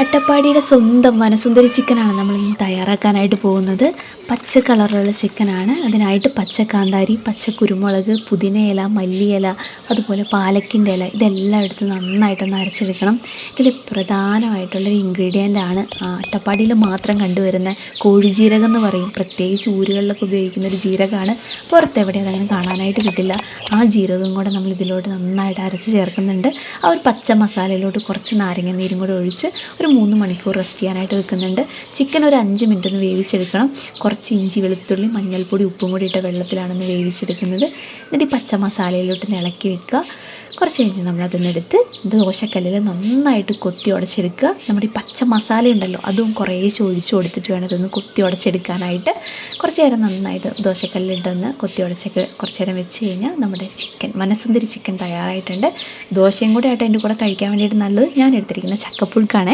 അട്ടപ്പാടിയുടെ സ്വന്തം വനസുന്ദരി ചിക്കനാണ് നമ്മൾ ഇന്ന് തയ്യാറാക്കാനായിട്ട് പോകുന്നത്. പച്ച കളറുള്ള ചിക്കനാണ്. അതിനായിട്ട് പച്ച കാന്താരി പച്ച കുരുമുളക് പുതിനയില മല്ലിയില അതുപോലെ പാലക്കിന്റെ ഇല ഇതെല്ലാം എടുത്ത് നന്നായിട്ടൊന്ന് അരച്ചെടുക്കണം. ഇതിൽ പ്രധാനമായിട്ടുള്ളൊരു ഇൻഗ്രീഡിയന്റ് ആണ് അട്ടപ്പാടിയിൽ മാത്രം കണ്ടുവരുന്ന കോഴിജീരകം എന്ന് പറയും. പ്രത്യേകിച്ച് ഊരുകളിലൊക്കെ ഉപയോഗിക്കുന്ന ഒരു ജീരകമാണ്. പുറത്തെവിടെ അതങ്ങനെ കാണാനായിട്ട് കിട്ടില്ല ആ ജീരകം കൂടെ നമ്മൾ ഇതിലോട്ട് നന്നായിട്ട് അരച്ച് ചേർക്കുന്നുണ്ട്. ആ ഒരു പച്ച മസാലയിലോട്ട് കുറച്ച് നാരങ്ങ നീരും കൂടെ ഒഴിച്ച് ഒരു മൂന്ന് മണിക്കൂർ റെസ്റ്റ് ചെയ്യാനായിട്ട് വെക്കുന്നുണ്ട് ചിക്കൻ ഒരു അഞ്ച് മിനിറ്റ് ഒന്ന് വേവിച്ചെടുക്കണം. കുറച്ച് ഇഞ്ചി വെളുത്തുള്ളി മഞ്ഞൾപ്പൊടി ഉപ്പും കൂടി ഇട്ട വെള്ളത്തിലാണെന്ന് വേവിച്ചെടുക്കുന്നത്. എന്നിട്ട് ഈ പച്ച മസാലയിലോട്ട് ഇളക്കി വെക്കുക. കുറച്ച് കഴിഞ്ഞ് നമ്മളതൊന്നെടുത്ത് ദോശക്കല്ലിൽ നന്നായിട്ട് കൊത്തി ഉടച്ചെടുക്കുക. നമ്മുടെ ഈ പച്ച മസാല ഉണ്ടല്ലോ അതും കുറേശ്ശെ ഒഴിച്ച് കൊടുത്തിട്ട് വേണം ഇതൊന്ന് കൊത്തി ഉടച്ചെടുക്കാനായിട്ട്. കുറച്ച് നേരം നന്നായിട്ട് ദോശക്കല്ലിട്ടൊന്ന് കൊത്തി ഉടച്ചൊക്കെ കുറച്ച് നേരം വെച്ച് കഴിഞ്ഞാൽ നമ്മുടെ ചിക്കൻ മനസ്സുന്തിരി ചിക്കൻ തയ്യാറായിട്ടുണ്ട്. ദോശയും കൂടെ ആയിട്ട് അതിന്റെ കൂടെ കഴിക്കാൻ വേണ്ടിയിട്ട് നല്ലത് ഞാൻ എടുത്തിരിക്കുന്ന ചക്കപ്പുഴുക്കാണ്.